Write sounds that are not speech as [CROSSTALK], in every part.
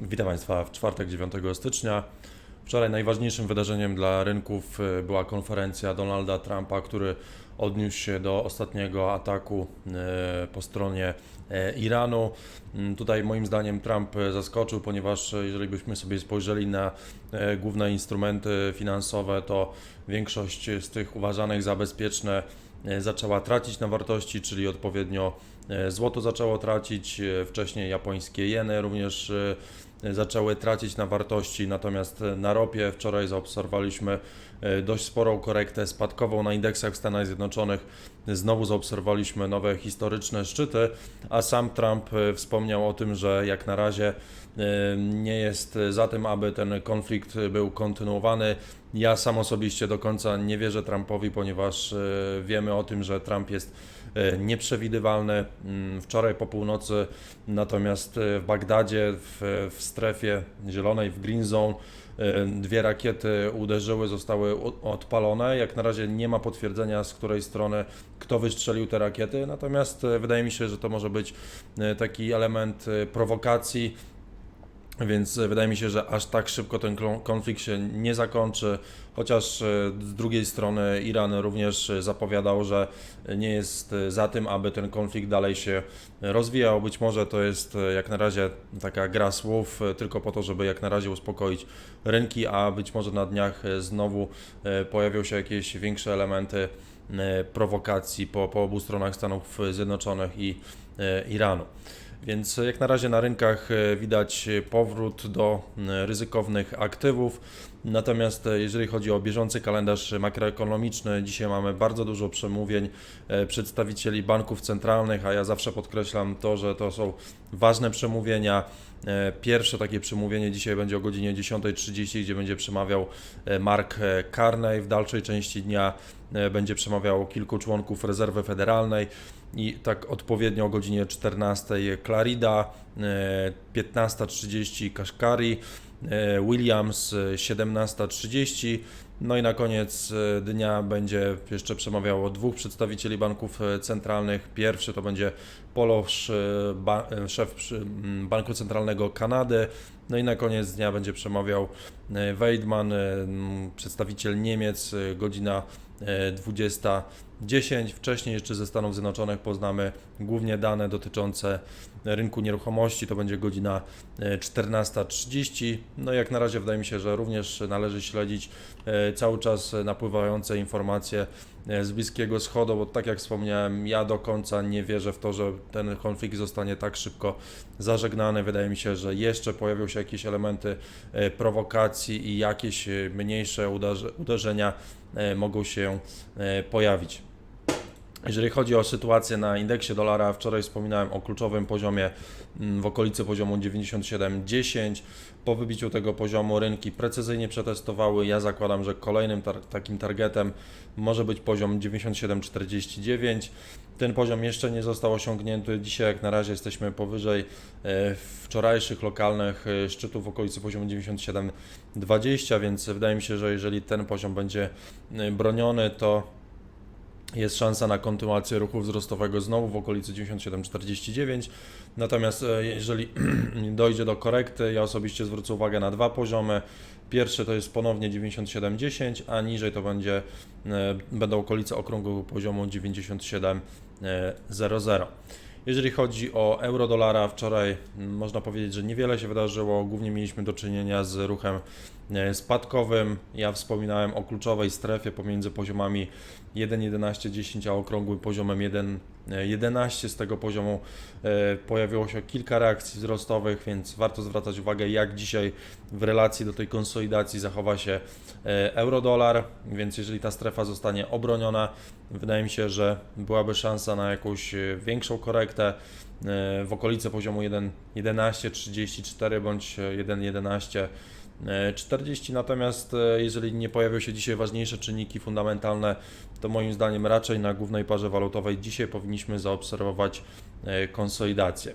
Witam Państwa w czwartek 9 stycznia. Wczoraj najważniejszym wydarzeniem dla rynków e, była konferencja Donalda Trumpa, który odniósł się do ostatniego ataku e, po stronie e, Iranu. Mm, Tutaj moim zdaniem Trump zaskoczył, ponieważ jeżeli byśmy sobie spojrzeli na główne instrumenty finansowe, to większość z tych uważanych za bezpieczne zaczęła tracić na wartości, czyli odpowiednio e, złoto zaczęło tracić, e, wcześniej japońskie jeny również e, zaczęły tracić na wartości, natomiast na ropie wczoraj zaobserwowaliśmy e, dość sporą korektę spadkową na indeksach w Stanach Zjednoczonych. Znowu zaobserwowaliśmy nowe historyczne szczyty, a sam Trump e, wspomniał o tym, że jak na razie e, nie jest za tym, aby ten konflikt był kontynuowany. Ja sam osobiście do końca nie wierzę Trumpowi, ponieważ e, wiemy o tym, że Trump jest e, nieprzewidywalny. Mm, Wczoraj po północy natomiast e, w Bagdadzie, w, w strefie zielonej, w Green Zone, e, dwie rakiety uderzyły, zostały odpalone. Jak na razie nie ma potwierdzenia, z której strony kto wystrzelił te rakiety, natomiast e, wydaje mi się, że to może być e, taki element prowokacji. Więc e, wydaje mi się, że aż tak szybko ten konflikt się nie zakończy, chociaż e, z drugiej strony Iran również e, zapowiadał, że nie jest za tym, aby ten konflikt dalej się rozwijał. Być może to jest jak na razie taka gra słów, tylko po to, żeby jak na razie uspokoić rynki, a być może na dniach znowu pojawią się jakieś większe elementy prowokacji po, po obu stronach Stanów Zjednoczonych i Iranu. Więc jak na razie na rynkach e, widać powrót do e, ryzykownych aktywów. Natomiast e, jeżeli chodzi o bieżący kalendarz makroekonomiczny, dzisiaj mamy bardzo dużo przemówień e, przedstawicieli banków centralnych, a ja zawsze podkreślam to, że to są ważne przemówienia. E, Pierwsze takie przemówienie dzisiaj będzie o godzinie 10.30, gdzie będzie przemawiał Mark Carney. W dalszej części dnia będzie przemawiał kilku członków rezerwy federalnej i tak odpowiednio o godzinie 14 Clarida, e, 15.30 Kashkari, Williams e, 17.30. No i na koniec e, dnia będzie jeszcze przemawiało dwóch przedstawicieli banków e, centralnych. Pierwszy to będzie Polosz, e, e, szef przy- m, Banku Centralnego Kanady. No i na koniec dnia będzie przemawiał e, Weidman, e, przedstawiciel Niemiec, e, godzina e, 20.10. Wcześniej jeszcze ze Stanów Zjednoczonych poznamy głównie dane dotyczące rynku nieruchomości. To będzie godzina e, 14.30. No i jak na razie wydaje mi się, że również należy śledzić e, cały czas napływające informacje e, z Bliskiego Wschodu, bo tak jak wspomniałem, ja do końca nie wierzę w to, że ten konflikt zostanie tak szybko zażegnany. Wydaje mi się, że jeszcze pojawią się jakieś elementy e, prowokacji i jakieś e, mniejsze uderze- uderzenia e, mogą się e, pojawić. Jeżeli chodzi o sytuację na indeksie dolara, wczoraj wspominałem o kluczowym poziomie mm, w okolicy poziomu 97,10. Po wybiciu tego poziomu rynki precyzyjnie przetestowały. Ja zakładam, że kolejnym tar- takim targetem może być poziom 97,49. Ten poziom jeszcze nie został osiągnięty. Dzisiaj, jak na razie, jesteśmy powyżej e, wczorajszych lokalnych e, szczytów w okolicy poziomu 97,20, więc wydaje mi się, że jeżeli ten poziom będzie e, broniony, to jest szansa na kontynuację ruchu wzrostowego znowu w okolicy 97,49. Natomiast e, jeżeli [CLEARS THROAT] dojdzie do korekty, ja osobiście zwrócę uwagę na dwa poziomy. Pierwszy to jest ponownie 97,10, a niżej to będzie, e, będą okolice okrągłego poziomu 97,00. Jeżeli chodzi o euro-dolara, wczoraj mm, można powiedzieć, że niewiele się wydarzyło. Głównie mieliśmy do czynienia z ruchem e, spadkowym. Ja wspominałem o kluczowej strefie pomiędzy poziomami 1,1110 a okrągłym poziomem 1,11. Z tego poziomu e, pojawiło się kilka reakcji wzrostowych, więc warto zwracać uwagę, jak dzisiaj w relacji do tej konsolidacji zachowa się e, euro-dolar. Więc jeżeli ta strefa zostanie obroniona, wydaje mi się, że byłaby szansa na jakąś e, większą korektę w okolicy poziomu 1,1134 bądź e, 1,11 e, 40. Natomiast e, jeżeli nie pojawią się dzisiaj ważniejsze czynniki fundamentalne, to moim zdaniem raczej na głównej parze walutowej dzisiaj powinniśmy zaobserwować e, konsolidację.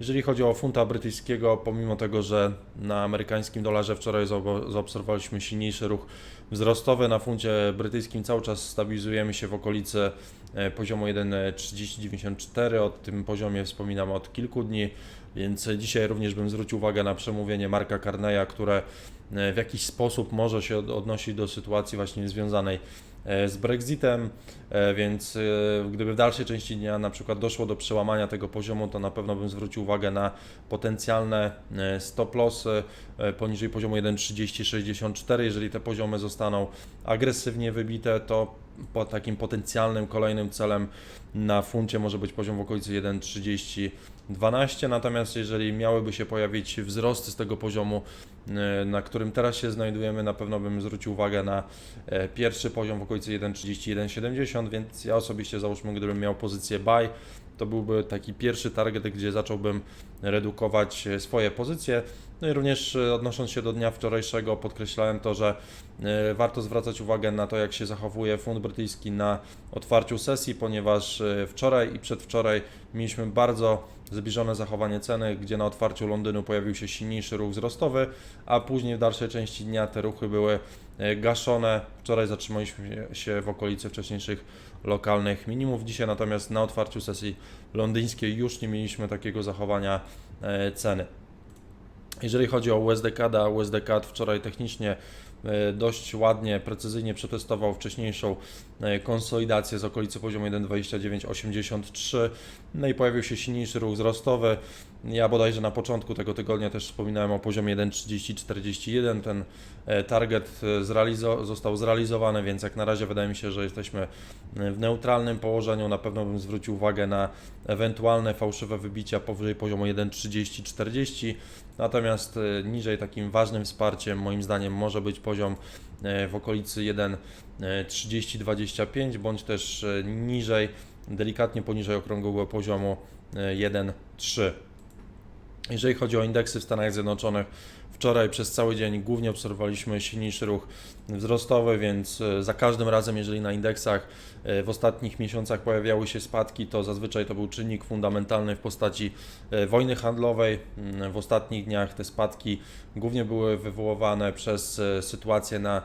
Jeżeli chodzi o funta brytyjskiego, pomimo tego, że na amerykańskim dolarze wczoraj zaobserwowaliśmy silniejszy ruch wzrostowy, na funcie brytyjskim cały czas stabilizujemy się w okolicy e, poziomu 1,3094. O tym poziomie wspominam od kilku dni, więc dzisiaj również bym zwrócił uwagę na przemówienie Marka Carneya, które e, w jakiś sposób może się od- odnosić do sytuacji właśnie związanej e, z Brexitem, e, więc gdyby w dalszej części dnia na przykład doszło do przełamania tego poziomu, to na pewno bym zwrócił uwagę na potencjalne stop lossy poniżej poziomu 1,3064. Jeżeli te poziomy zostaną agresywnie wybite, to po takim potencjalnym kolejnym celem na funcie może być poziom w okolicy 1,3012, natomiast jeżeli miałyby się pojawić wzrosty z tego poziomu, e, na którym teraz się znajdujemy, na pewno bym zwrócił uwagę na e, pierwszy poziom w okolicy 1,3170, więc ja osobiście załóżmy, gdybym miał pozycję buy, to byłby taki pierwszy target, gdzie zacząłbym redukować e, swoje pozycje. No i również e, odnosząc się do dnia wczorajszego, podkreślałem to, że e, warto zwracać uwagę na to, jak się zachowuje fund brytyjski na otwarciu sesji, ponieważ e, wczoraj i przedwczoraj mieliśmy bardzo zbliżone zachowanie ceny, gdzie na otwarciu Londynu pojawił się silniejszy ruch wzrostowy, a później w dalszej części dnia te ruchy były gaszone. Wczoraj zatrzymaliśmy się w okolicy wcześniejszych lokalnych minimów. Dzisiaj natomiast na otwarciu sesji londyńskiej już nie mieliśmy takiego zachowania ceny. Jeżeli chodzi o USDCAD, USDCAD wczoraj technicznie dość ładnie, precyzyjnie przetestował wcześniejszą e, konsolidację z okolicy poziomu 1,2983, no i pojawił się silniejszy ruch wzrostowy. Ja bodajże na początku tego tygodnia też wspominałem o poziomie 1,3041, ten e, target e, zrealizo- został zrealizowany, więc jak na razie wydaje mi się, że jesteśmy e, w neutralnym położeniu. Na pewno bym zwrócił uwagę na ewentualne fałszywe wybicia powyżej poziomu 1,3040. Natomiast e, niżej takim ważnym wsparciem moim zdaniem może być poziom e, w okolicy 1,3025 bądź też e, niżej, delikatnie poniżej okrągłego poziomu e, 1,3. Jeżeli chodzi o indeksy w Stanach Zjednoczonych, wczoraj przez cały dzień głównie obserwowaliśmy silniejszy ruch wzrostowy, więc e, za każdym razem, jeżeli na indeksach e, w ostatnich miesiącach pojawiały się spadki, to zazwyczaj to był czynnik fundamentalny w postaci e, wojny handlowej. Mm, W ostatnich dniach te spadki głównie były wywoływane przez sytuację na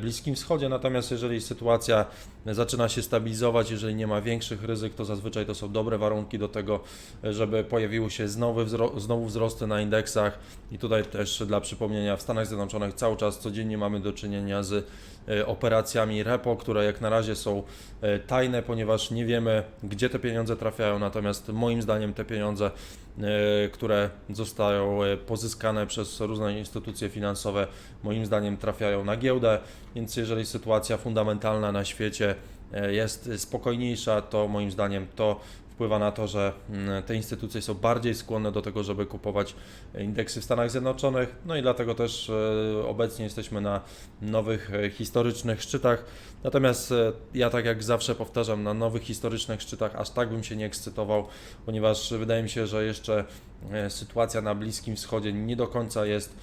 Bliskim Wschodzie, natomiast jeżeli sytuacja zaczyna się stabilizować, jeżeli nie ma większych ryzyk, to zazwyczaj to są dobre warunki do tego, żeby pojawiły się znowu, wzro- znowu wzrosty na indeksach. I tutaj też dla przypomnienia, w Stanach Zjednoczonych cały czas codziennie mamy do czynienia z e, operacjami repo, które jak na razie są e, tajne, ponieważ nie wiemy, gdzie te pieniądze trafiają. Natomiast moim zdaniem te pieniądze, e, które zostają pozyskane przez różne instytucje finansowe, moim zdaniem trafiają na giełdę. Więc jeżeli sytuacja fundamentalna na świecie jest spokojniejsza, to moim zdaniem to wpływa na to, że mm, te instytucje są bardziej skłonne do tego, żeby kupować indeksy w Stanach Zjednoczonych. No i dlatego też e, obecnie jesteśmy na nowych e, historycznych szczytach. Natomiast e, ja tak jak zawsze powtarzam, na nowych historycznych szczytach aż tak bym się nie ekscytował, ponieważ wydaje mi się, że jeszcze sytuacja na Bliskim Wschodzie nie do końca jest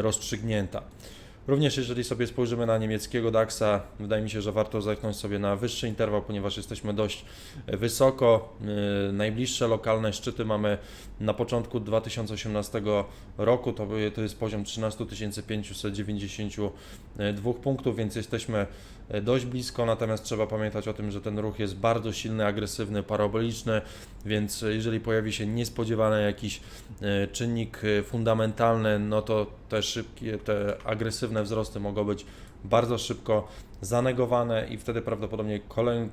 rozstrzygnięta. Również jeżeli sobie spojrzymy na niemieckiego DAXa, wydaje mi się, że warto zerknąć sobie na wyższy interwał, ponieważ jesteśmy dość wysoko. Yy, Najbliższe lokalne szczyty mamy na początku 2018 roku, to, to jest poziom 13 592 punktów, więc jesteśmy e, dość blisko, natomiast trzeba pamiętać o tym, że ten ruch jest bardzo silny, agresywny, paraboliczny, więc e, jeżeli pojawi się niespodziewany jakiś e, czynnik e, fundamentalny, no to te szybkie, te agresywne wzrosty mogą być bardzo szybko zanegowane i wtedy prawdopodobnie kolejnym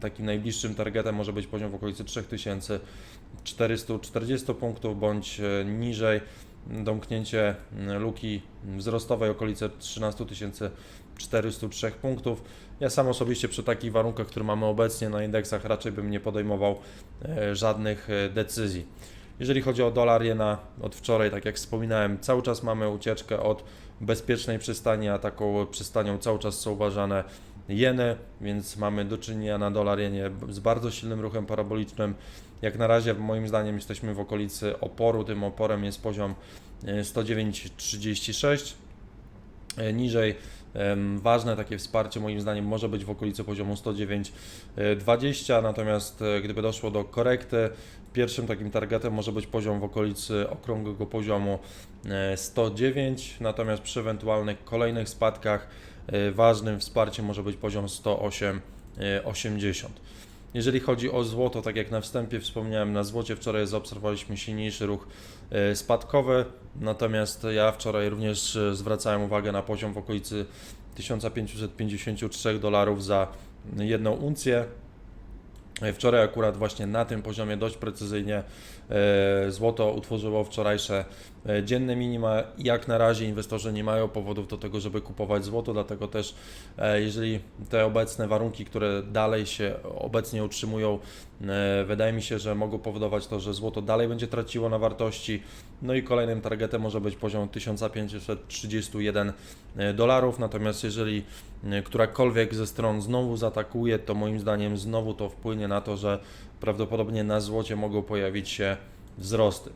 takim najbliższym targetem może być poziom w okolicy 3440 punktów bądź e, niżej. Domknięcie luki wzrostowej okolice 13 403 punktów. Ja sam osobiście przy takich warunkach, które mamy obecnie na indeksach raczej bym nie podejmował e, żadnych e, decyzji. Jeżeli chodzi o dolar jena od wczoraj, tak jak wspominałem, cały czas mamy ucieczkę od bezpiecznej przystani, a taką przystanią cały czas są uważane jeny, więc mamy do czynienia na dolar jenie z bardzo silnym ruchem parabolicznym. Jak na razie moim zdaniem jesteśmy w okolicy oporu, tym oporem jest poziom e, 109,36. e, niżej. Ważne takie wsparcie moim zdaniem może być w okolicy poziomu 109,20, natomiast e, gdyby doszło do korekty, pierwszym takim targetem może być poziom w okolicy okrągłego poziomu e, 109, natomiast przy ewentualnych kolejnych spadkach e, ważnym wsparciem może być poziom 108,80. Jeżeli chodzi o złoto, tak jak na wstępie wspomniałem, na złocie wczoraj zaobserwowaliśmy silniejszy ruch e, spadkowy, natomiast ja wczoraj również e, zwracałem uwagę na poziom w okolicy 1553 dolarów za jedną uncję. E, Wczoraj akurat właśnie na tym poziomie dość precyzyjnie złoto utworzyło wczorajsze dzienne minima. Jak na razie inwestorzy nie mają powodów do tego, żeby kupować złoto, dlatego też e, jeżeli te obecne warunki, które dalej się obecnie utrzymują, e, wydaje mi się, że mogą powodować to, że złoto dalej będzie traciło na wartości. No i kolejnym targetem może być poziom 1531 e, dolarów. Natomiast jeżeli e, którakolwiek ze stron znowu zaatakuje, to moim zdaniem znowu to wpłynie na to, że prawdopodobnie na złocie mogą pojawić się wzrosty.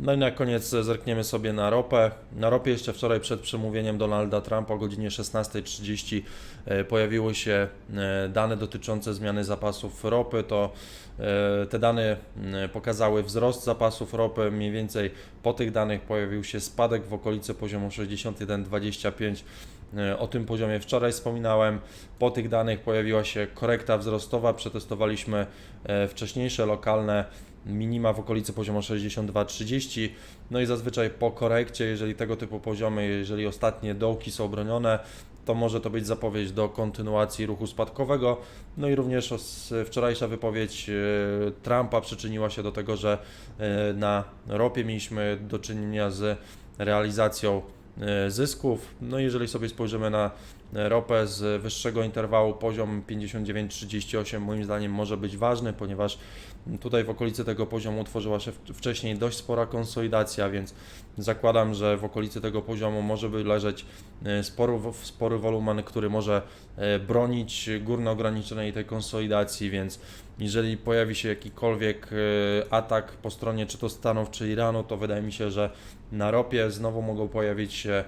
No i na koniec zerkniemy sobie na ropę. Na ropie jeszcze wczoraj przed przemówieniem Donalda Trumpa o godzinie 16.30 e, pojawiły się e, dane dotyczące zmiany zapasów ropy. To e, te dane pokazały wzrost zapasów ropy. Mniej więcej po tych danych pojawił się spadek w okolicy poziomu 61,25. E, O tym poziomie wczoraj wspominałem. Po tych danych pojawiła się korekta wzrostowa. Przetestowaliśmy wcześniejsze lokalne minima w okolicy poziomu 62,30. No i zazwyczaj po korekcie, jeżeli tego typu poziomy, jeżeli ostatnie dołki są bronione, to może to być zapowiedź do kontynuacji ruchu spadkowego. No i również wczorajsza wypowiedź e, Trumpa przyczyniła się do tego, że e, na ropie mieliśmy do czynienia z realizacją e, zysków. No jeżeli sobie spojrzymy na ropę z wyższego interwału, poziom 59,38 moim zdaniem może być ważny, ponieważ tutaj w okolicy tego poziomu utworzyła się wcześniej dość spora konsolidacja, więc zakładam, że w okolicy tego poziomu może leżeć e, spory, spory wolumen, który może e, bronić górno ograniczonej tej konsolidacji, więc jeżeli pojawi się jakikolwiek e, atak po stronie czy to Stanów, czy Iranu, to wydaje mi się, że na ropie znowu mogą pojawić się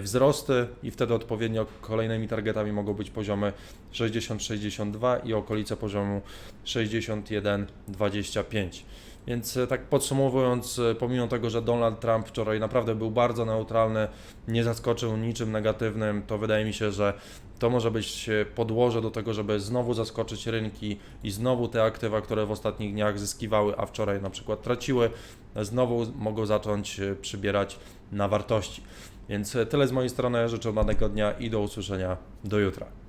wzrosty i wtedy odpowiednio kolejnymi targetami mogą być poziomy 60-62 i okolice poziomu 61-25. Więc e, tak podsumowując, e, pomimo tego, że Donald Trump wczoraj naprawdę był bardzo neutralny, nie zaskoczył niczym negatywnym, to wydaje mi się, że to może być e, podłoże do tego, żeby znowu zaskoczyć rynki i znowu te aktywa, które w ostatnich dniach zyskiwały, a wczoraj na przykład traciły, znowu mogą zacząć e, przybierać na wartości. Więc e, tyle z mojej strony, życzę udanego dnia i do usłyszenia do jutra.